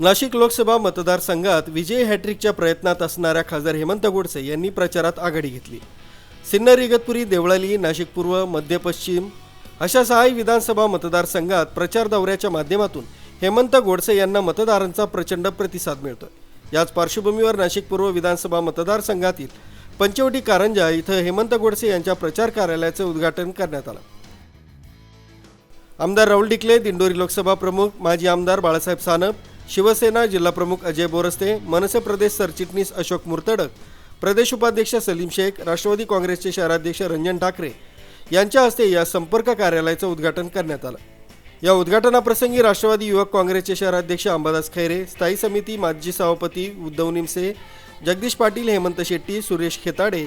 नाशिक लोकसभा मतदारसंघात विजय हॅट्रिकच्या प्रयत्नात असणाऱ्या खासदार हेमंत गोडसे यांनी प्रचारात आघाडी घेतली. सिन्नर इगतपुरी देवळाली नाशिक पूर्व मध्य पश्चिम अशा सहाही विधानसभा मतदारसंघात प्रचार दौऱ्याच्या माध्यमातून हेमंत गोडसे यांना मतदारांचा प्रचंड प्रतिसाद मिळतोय. याच पार्श्वभूमीवर नाशिक पूर्व विधानसभा मतदारसंघातील पंचवटी कारंजा इथं हेमंत गोडसे यांच्या प्रचार कार्यालयाचं उद्घाटन करण्यात आलं. आमदार राहुल डिकले दिंडोरी लोकसभा प्रमुख माजी आमदार बाळासाहेब सानप शिवसेना जिल्हाप्रमुख अजय बोरस्ते मनसे प्रदेश सरचिटणीस अशोक मुर्तडक प्रदेश उपाध्यक्ष सलीम शेख राष्ट्रवादी काँग्रेसचे शहराध्यक्ष रंजन ठाकरे यांच्या हस्ते या संपर्क कार्यालयाचं उद्घाटन करण्यात आलं. या उद्घाटनाप्रसंगी राष्ट्रवादी युवक काँग्रेसचे शहराध्यक्ष अंबादास खैरे स्थायी समिती माजी सभापती उद्धव निमसे जगदीश पाटील हेमंत शेट्टी सुरेश खेताडे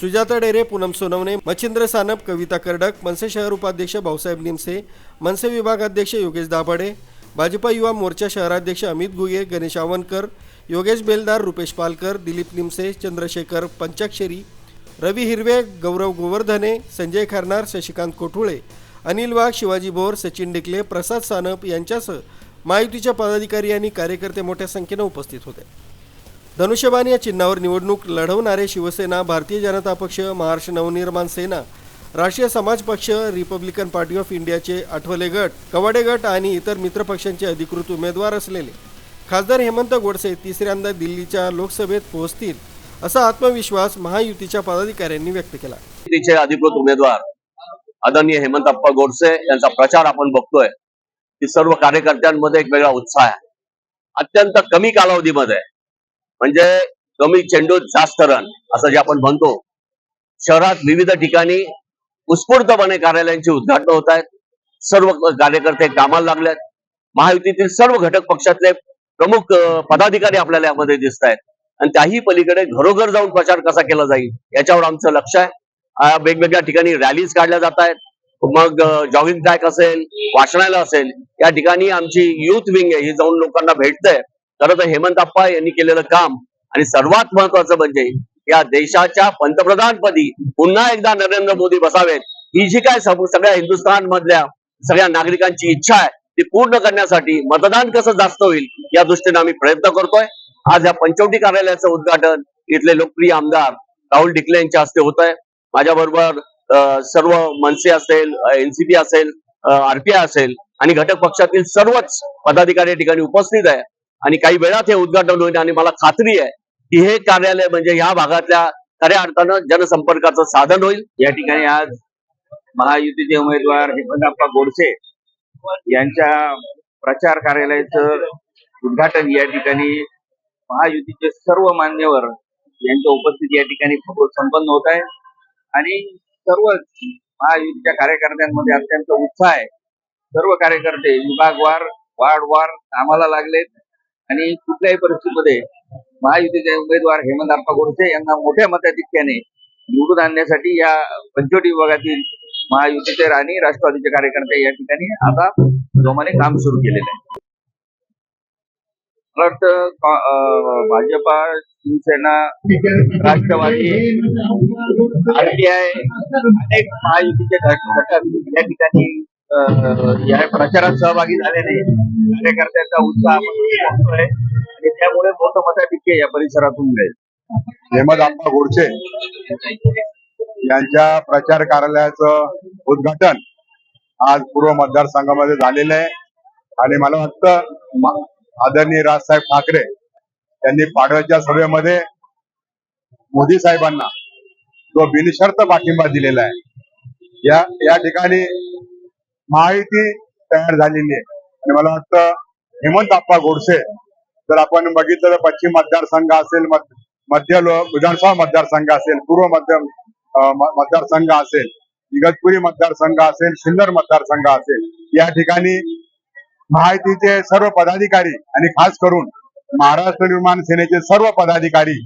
सुजाता डेरे पूनम सोनवणे मच्छिंद्र सानप कविता कर्डक मनसे शहर उपाध्यक्ष भाऊसाहेब निमसे मनसे विभागाध्यक्ष योगेश दाभाडे भाजपा युवा मोर्चा शहराध्यक्ष अमित घुगे गणेश आवनकर योगेश बेलदार रुपेश पालकर दिलीप निमसे चंद्रशेखर पंचाक्षरी रवी हिरवे गौरव गोवर्धने संजय खरनार शशिकांत कोठुळे अनिल वाघ शिवाजी बोर सचिन डिकले प्रसाद सानप यांच्यासह महायुतीच्या पदाधिकारी आणि कार्यकर्ते मोठ्या संख्येनं उपस्थित होते. धनुष्यबाण या चिन्हावर निवडणूक लढवणारे शिवसेना भारतीय जनता पक्ष महाराष्ट्र नवनिर्माण सेना राष्ट्रीय समाज पक्ष रिपब्लिकन पार्टी ऑफ इंडियाचे आठवले गट कवाडे गट आणि इतर मित्रपक्षांचे अधिकृत उमेदवार असलेले. खासदार हेमंत गोडसे तिसऱ्यांदा दिल्लीच्या लोकसभेत पोहोचतील असा आत्मविश्वास महायुतीच्या पदाधिकाऱ्यांनी व्यक्त केला. तिचे अधिकृत उमेदवार आदरणीय हेमंतप्पा गोडसे यांचा प्रचार आपण बघतोय. की सर्व कार्यकर्त्यांमध्ये एक वेगळा उत्साह आहे. अत्यंत कमी कालावधीमध्ये म्हणजे कमी चेंडूत जास्त रन असं जे आपण म्हणतो शहरात विविध ठिकाणी उत्स्फूर्तपणे कार्यालयांची उद्घाटन होत आहेत. सर्व कार्यकर्ते कामाला लागलेत. महायुतीतील सर्व घटक पक्षातले प्रमुख पदाधिकारी आपल्याला यामध्ये दिसत आहेत. आणि त्याही पलीकडे घरोघर जाऊन प्रचार कसा केला जाईल याच्यावर आमचं लक्ष आहे. वेगवेगळ्या ठिकाणी रॅलीज काढल्या जात आहेत. मग जॉगिंग ट्रॅक असेल वाचनालय असेल या ठिकाणी आमची युथ विंग आहे ही जाऊन लोकांना भेटतंय. खरं तर हेमंत आप्पा यांनी केलेलं काम आणि सर्वात महत्वाचं म्हणजे या देशाच्या पंतप्रधानपदी पुन्हा एकदा नरेंद्र मोदी बसावेत. ही जी काय सगळ्या हिंदुस्थान मधल्या सगळ्या नागरिकांची इच्छा आहे ती पूर्ण करण्यासाठी मतदान कसं जास्त होईल या दृष्टीने आम्ही प्रयत्न करतोय. आज या पंचवटी कार्यालयाचं उद्घाटन इथले लोकप्रिय आमदार राहुल डिकले यांच्या हस्ते होत आहे माझ्या बरोबर सर्व मनसे असेल एनसीपी असेल आरपीआय असेल आणि घटक पक्षातील सर्वच पदाधिकारी या ठिकाणी उपस्थित आहे. आणि काही वेळात हे उद्घाटन होईल आणि मला खात्री आहे की हे कार्यालय म्हणजे या भागातल्या खऱ्या अर्थानं जनसंपर्काचं साधन होईल. या ठिकाणी आज महायुतीचे उमेदवार हेमंतप्पा गोडसे यांच्या प्रचार कार्यालयाचं उद्घाटन या ठिकाणी महायुतीचे सर्व मान्यवर यांच्या उपस्थिती या ठिकाणी संपन्न होत आहे. आणि सर्व महायुतीच्या कार्यकर्त्यांमध्ये अत्यंत उत्साह आहे. सर्व कार्यकर्ते विभागवार वार्डवार कामाला लागलेत. आणि कुठल्याही परिस्थितीमध्ये महायुतीचे उमेदवार हेमंतप्पा गोडसे यांना मोठ्या मताधिक्याने निवडून आणण्यासाठी या पंचवटी विभागातील महायुतीचे आणि राष्ट्रवादीचे कार्यकर्ते या ठिकाणी आता जोमाने काम सुरू केलेलं आहे. मला वाटतं भाजपा शिवसेना राष्ट्रवादी आरटीआय अनेक महायुतीचे घटक या ठिकाणी या प्रचारात सहभागी झालेले कार्यकर्त्यांचा उत्साह आपण त्यामुळे मोठं या परिसरातून मिळेल. हेमदाप्पा गोडसे यांच्या प्रचार कार्यालयाचं उद्घाटन आज पूर्व मतदारसंघामध्ये झालेलं आहे. आणि मला वाटतं आदरणीय राजसाहेब ठाकरे यांनी पाडव्याच्या सभेमध्ये मोदी साहेबांना जो बिनशर्त पाठिंबा दिलेला आहे या या ठिकाणी माहिती तयार झालेली आहे. आणि मला वाटतं हेमंत आप्पा गोडसे जर आपण बघितलं तर पश्चिम मतदारसंघ असेल मध्य विधानसभा मतदारसंघ असेल पूर्व मध्य मतदारसंघ असेल इगतपुरी मतदारसंघ असेल सिन्नर मतदारसंघ असेल या ठिकाणी माहितीचे सर्व पदाधिकारी आणि खास करून महाराष्ट्र निर्माण सेनेचे सर्व पदाधिकारी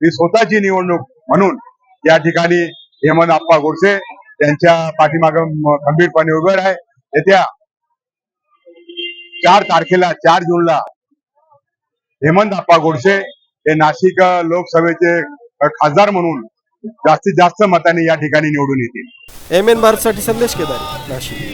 ही स्वतःची निवडणूक म्हणून या ठिकाणी हेमंत आप्पा गोडसे यांच्या पाठीमाग खंबीरपणे उभे आहे येत्या चार तारखेला चार जूनला हेमंत आप्पा गोडसे हे नाशिक लोकसभेचे खासदार म्हणून जास्तीत जास्त मताने या ठिकाणी निवडून येतील. एम एन भारत साठी संदेश केदार नाशिक.